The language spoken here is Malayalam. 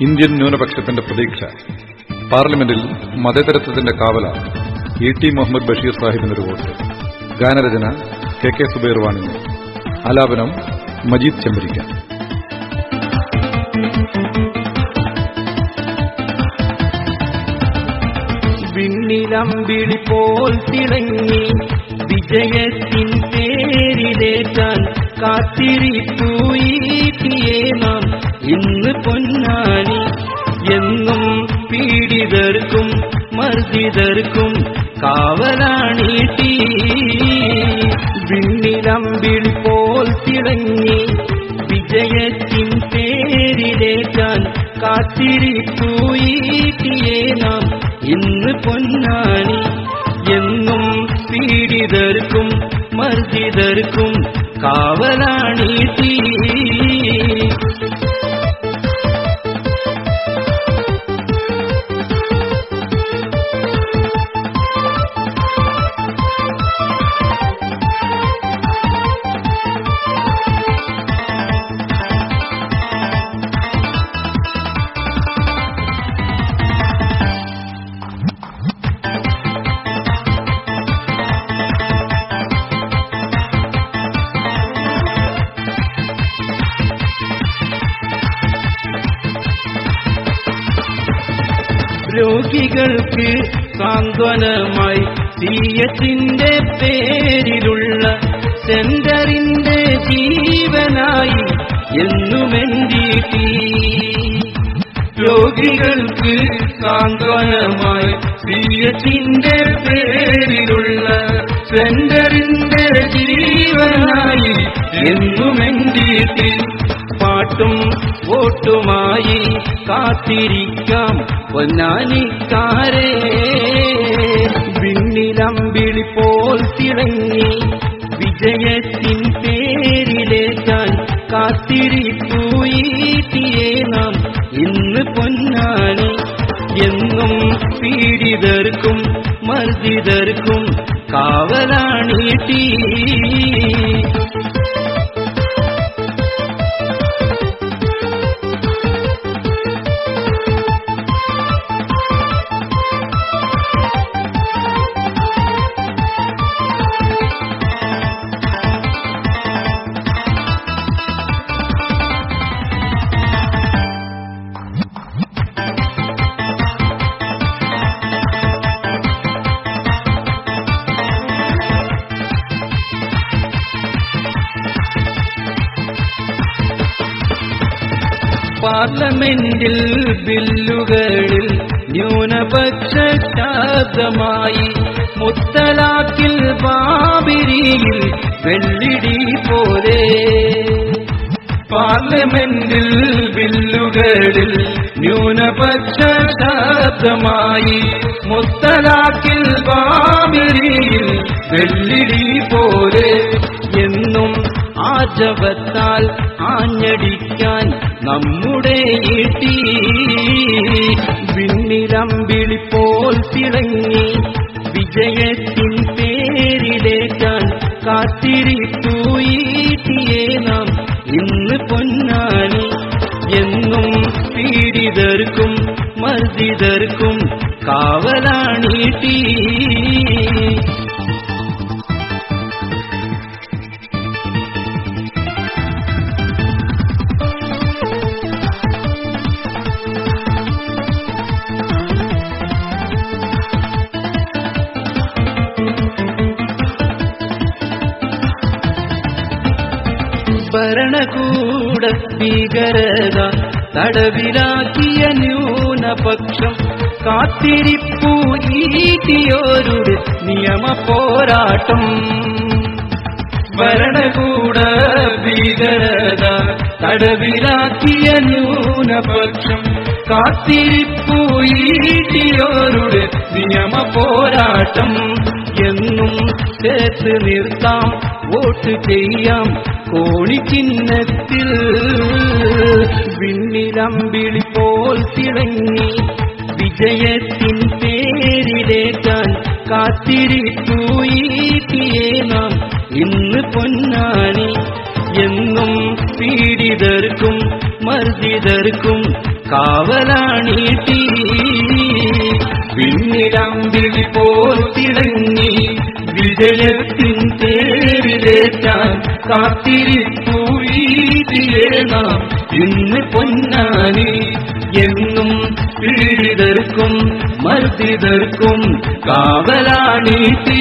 ഇന്ത്യൻ ന്യൂനപക്ഷത്തിന്റെ പ്രതീക്ഷ. പാർലമെന്റിൽ മതേതരത്വത്തിന്റെ കാവല ഇ ടി മുഹമ്മദ് ബഷീർ സാഹിബിനൊരു വോട്ട്. ഗാനരചന കെ കെ സുബൈർ ആലാപനം മജീദ് ചെമ്പരിക്ക വിണ്ണിലമ്പിളി പോൽ തിളങ്ങി വിജയത്തിൻ പേരിലേറ്റാൻ കാത്തിരിപ്പൂയിട്ടിയേ നാം. ഇന്ന് പൊന്നാനി എന്നും പീഡിതർക്കും മർദ്ദിതർക്കും കാവലാണീട്ടി വിണ്ണിലമ്പിളി പോൽ തിളങ്ങി വിജയത്തിൻ പേരിലേറ്റാൻ കാത്തിരിപ്പൂയിട്ടിയേ നാം. ഇന്ന് പൊന്നാനി എന്നും പീഡിതർക്കും മർദ്ദിതർക്കും കാവലാണീട്ടി രോഗികൾക്ക് സാന്ത്വനമായി തീയത്തിന്റെ പേരിലുള്ള സെന്ററിന്റെ ജീവനായി എന്നുമെന്തിട്ടി? രോഗികൾക്ക് സാന്ത്വനമായി തീയത്തിന്റെ പേരിലുള്ള സെന്ററിന്റെ ജീവനായി എന്നുമെന്തീട്ടി? പാട്ടും ഓട്ടുമായി കാത്തിരിക്കാം പൊന്നാനിക്കാരെ വിണ്ണിലമ്പിളി പോൽ തിളങ്ങി വിജയത്തിൻ പേരിലേക്കാൻ കാത്തിരിപ്പൂയിട്ടിയേ നാം. ഇന്ന് പൊന്നാനി എന്നും പീഡിതർക്കും മർദ്ദിതർക്കും കാവലാണീട്ടി പാർലമെന്റിൽ ബില്ലുകളിൽ ന്യൂനപക്ഷ ശബ്ദമായി മുത്തലാക്കിൽ ബാബിരിയിൽ വെള്ളിടി പോലെ പാർലമെന്റിൽ ബില്ലുകളിൽ ന്യൂനപക്ഷ ശബ്ദമായി മുത്തലാക്കിൽ ബാബിരിയിൽ വെള്ളിടി പോലെ എന്നും ആജവത്താൽ ആഞ്ഞടിക്കാൻ നമ്മുടെ ഈട്ടി പോൽ തിളങ്ങി വിജയത്തിൻ പേരിലേക്കാൻ കാത്തിരിപ്പൂയിട്ടിയേ നാം. ഇന്ന് പൊന്നാനി എന്നും പീഡിതർക്കും മർദ്ദിതർക്കും കാവലാണീട്ടി ഭരണകൂട ഭീകരത തടവിലാക്കിയ ന്യൂനപക്ഷം. കാത്തിരിപ്പൂ ഈട്ടിയോരുടെ നിയമ പോരാട്ടം. ഭരണകൂട ഭീകരത തടവിലാക്കിയ ന്യൂനപക്ഷം. കാത്തിരിപ്പൂ ഈട്ടിയോരുടെ നിയമ പോരാട്ടം. എന്നും ചേർത്ത് നിർത്താം വോട്ട് ചെയ്യാം. കോണിച്ചിഹ്നത്തിൽ വിണ്ണിലമ്പിളി പോൽ തിളങ്ങി വിജയത്തിൻ പേരിലേക്കാൻ കാത്തിരിപ്പൂയിട്ടിയേ നാം ഇന്ന് പൊന്നാനി എന്നും പീഡിതർക്കും മർദ്ദിതർക്കും കാവലാണീട്ടി പിന്നിടമ്പിളി പോൽ തിളങ്ങി വിജയത്തിൻ തേരിലേറ്റാൻ കാത്തിരിപ്പു നാം. ഇന്ന് പൊന്നാനി എന്നും പീഡിതർക്കും മർദ്ദിതർക്കും കാവലാണീട്ടി